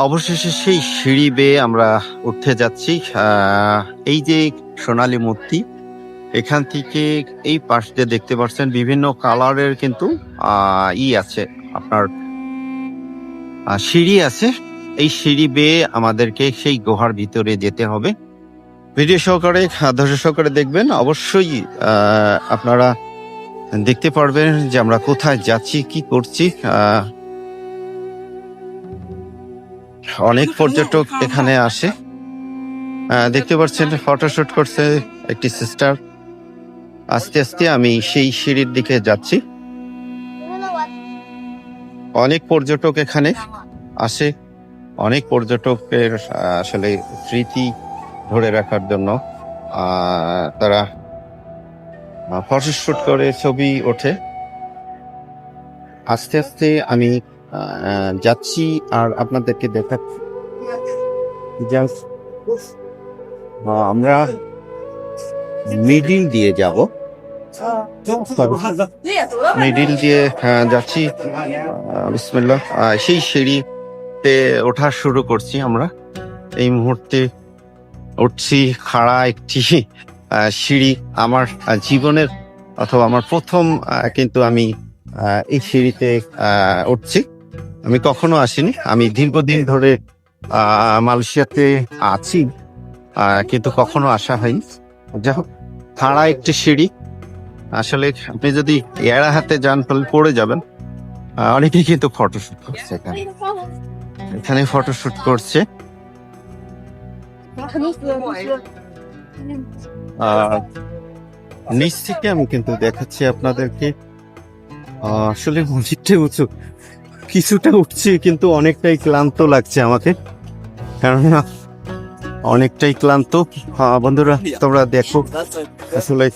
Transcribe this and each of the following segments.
অবশেষে সেই সিঁড়ি বেয়ে আমরা উঠতে যাচ্ছি এই যে সোনালী মূর্তি, এখান থেকে এই পাশ দিয়ে দেখতে পাচ্ছেন বিভিন্ন কালারের কিন্তু ই আছে আপনার সিঁড়ি আছে। এই সিঁড়ি বেয়ে আমাদেরকে সেই গুহার ভিতরে যেতে হবে। ভিডিও সহকারে, ধৈর্য সহকারে দেখবেন। অবশ্যই আপনারা দেখতে পারবেন যে আমরা কোথায় যাচ্ছি, কি করছি অনেক পর্যটক এখানে আসে। দেখতে পাচ্ছেন, ফটোশুট করছে একটি সিস্টার। আস্তে আস্তে আমি সেই সিঁড়ির দিকে যাচ্ছি। অনেক পর্যটক এখানে আসে। অনেক পর্যটকের আসলে স্মৃতি ধরে রাখার জন্য তারা ফটোশুট করে ছবি ওঠে। আস্তে আস্তে আমি যাচ্ছি আর আপনাদেরকে দেখাচ্ছি। আমরা মিডিল দিয়ে যাব। মিডিল দিয়ে যাচ্ছি। বিসমিল্লাহ। সেই সিঁড়িতে ওঠা শুরু করছি আমরা। এই মুহূর্তে উঠছি খাড়া একটি সিঁড়ি আমার জীবনের অথবা আমার প্রথম কিন্তু আমি এই সিঁড়িতে উঠছি। আমি কখনো আসিনি। আমি দীর্ঘদিন ধরে মালয়েশিয়াতে আছি কিন্তু কখনো আসা হয়নি। যাই হোক খাড়া একটি সিঁড়ি। আসলে আপনি যদি এড়া হাতে যান, তাহলে পড়ে যাবেন। অনেকেই কিন্তু ফটোশুট করছে এখানে। এখানে ফটোশুট করছে। নিচ থেকে আমি কিন্তু দেখাচ্ছি আপনাদেরকে। আসলে অনেকটাই উঁচু। কিছুটা উঠছি কিন্তু অনেকটাই ক্লান্ত লাগছে আমাকে। কেননা অনেকটাই ক্লান্ত। আহ, বন্ধুরা তোমরা দেখো আসলে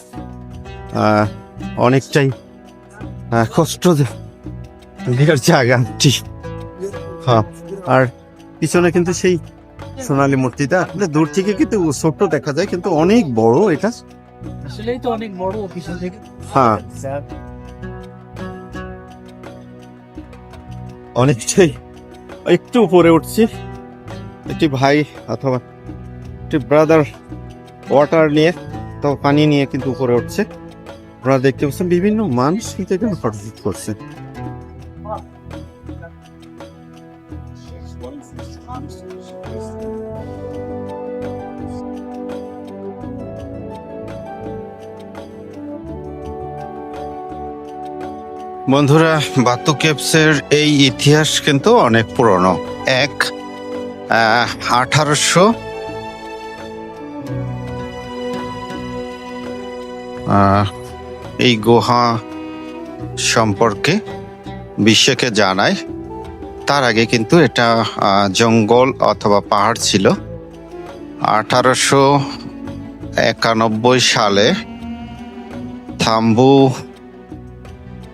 অনেকটাই কষ্ট জায়গাটি হ্যাঁ আর পিছনে কিন্তু সেই সোনালী মূর্তিটা আসলে দূর থেকে কিন্তু ছোট্ট দেখা যায় কিন্তু অনেক বড় এটা। আসলেই তো অনেক বড় পিছন থেকে। হ্যাঁ। অনেকটাই একটু উপরে উঠছি। একটি ভাই অথবা একটি ব্রাদার ওয়াটার নিয়ে, তো পানি নিয়ে কিন্তু উপরে উঠছে। আপনারা দেখতে পাচ্ছেন, বিভিন্ন মানুষ কিন্তু এখানে করছে। বন্ধুরা বাতু কেপসের এই ইতিহাস কিন্তু অনেক পুরনো। এক আঠারোশো এই গুহা সম্পর্কে বিশ্বকে জানায়। তার আগে কিন্তু এটা জঙ্গল অথবা পাহাড় ছিল। আঠারোশো একানব্বই সালে থাম্বু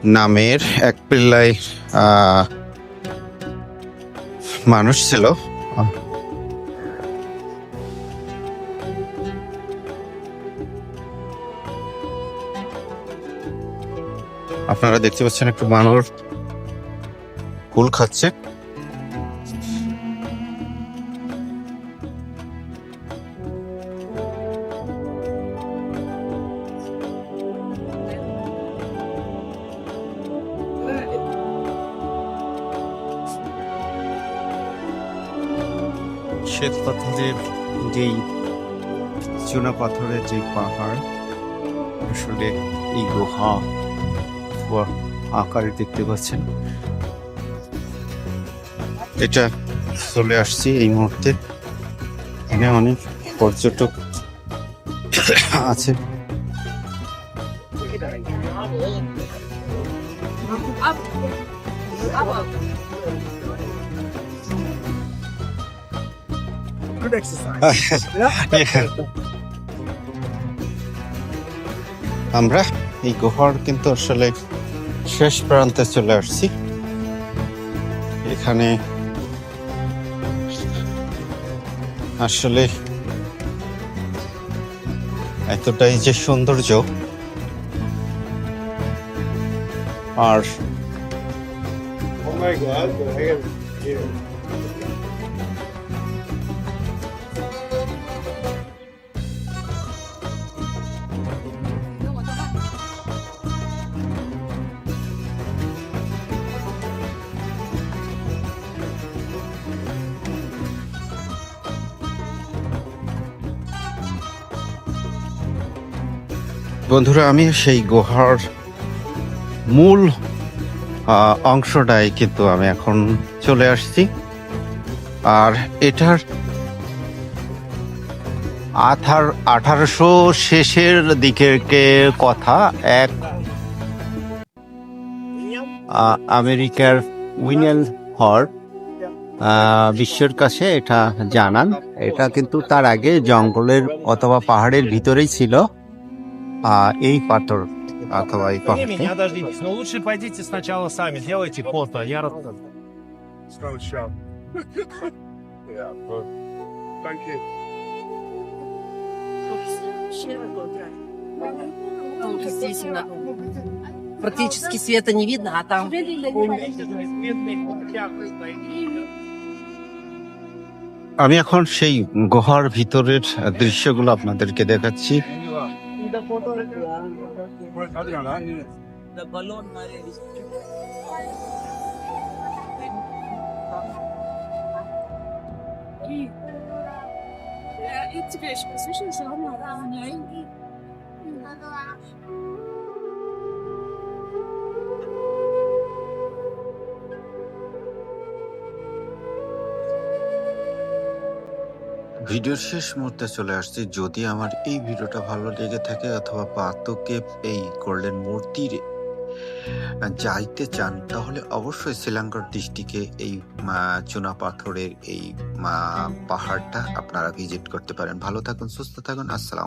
নামের এক পিল্লাই মানুষ ছিল। আপনারা দেখতে পাচ্ছেন একটু মানুষ ফুল খাচ্ছে। শ্বেত পাথরের যেই চুনা পাথরের যে পাহাড়, আসলে এই গুহা আকারে দেখতে পাচ্ছেন। এটা চলে আসছি এই মুহূর্তে। এখানে অনেক পর্যটক আছে। Good exercise. yeah. আমরা এই গুহার কিন্তু আসলে শেষ প্রান্তে চলে আসছি এখানে আসলে এতটাই যে সৌন্দর্য আর Oh my god, বন্ধুরা, আমি সেই গুহার মূল অংশটাই কিন্তু আমি এখন চলে আসছি। আর এটার আঠার আঠারোশো শেষের দিকের কথা এক আমেরিকার উইনেল হর বিশ্বের কাছে এটা জানান। এটা কিন্তু তার আগে জঙ্গলের অথবা পাহাড়ের ভিতরেই ছিল। আহ, এই পাথর অথবা এই Не, পাহাড়টি меня дождитесь. Но лучше пойдите сначала сами, сделайте фото. Я расскажу. Вот здесь да. Практически света не видно, а там আমি এখন সেই গুহার ভিতরের দৃশ্যগুলো আপনাদেরকে দেখাচ্ছি the photo. The balloon Maria is Я тебе еще послушаю, что она ранняя. ভিডিওর শেষ মুহূর্তে চলে আসছি। যদি আমার এই ভিডিওটা ভালো লেগে থাকে অথবা পাতকে এই গোল্ডেন মূর্তির যাইতে চান, তাহলে অবশ্যই শ্রীলঙ্কার দৃষ্টিকে এই চুনা পাথরের এই পাহাড়টা আপনারা ভিজিট করতে পারেন। ভালো থাকুন, সুস্থ থাকুন, আসসালাম